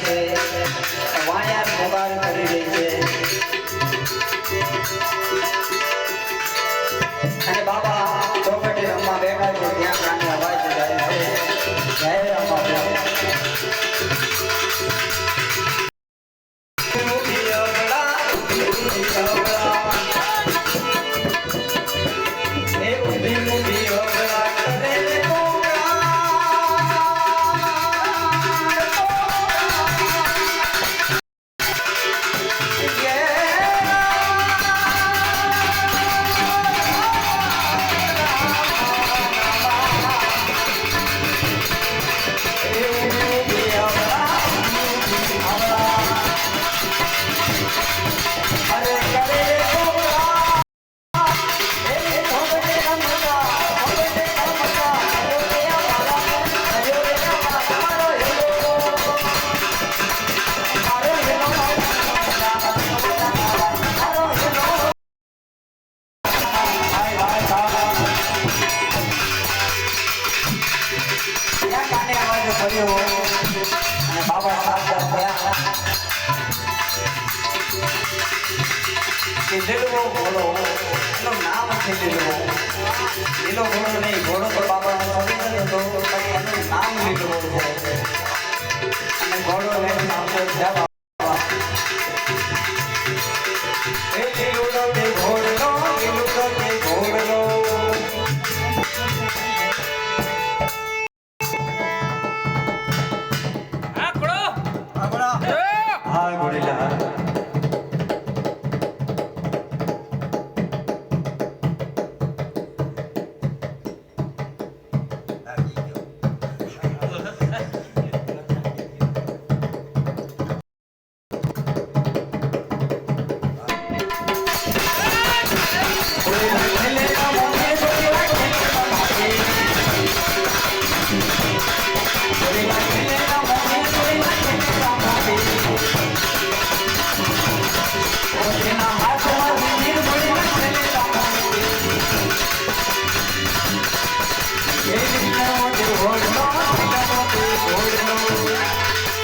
છે વાયા કરી રહી છે અને બાબા ચોકટે રમવા બેઠા છે ત્યાં કાને અવાજ જાય છે જય રામા પડ્યો અને બાબા સાક્ષાત થયા કે દિલવો ઘોડો એનું નામ છે દિલવો લીલો ઘોડો નહીં ઘોડો તો બાબાનો પવિત્ર હતો પણ એનું નામ લીલવો છે これ Oh,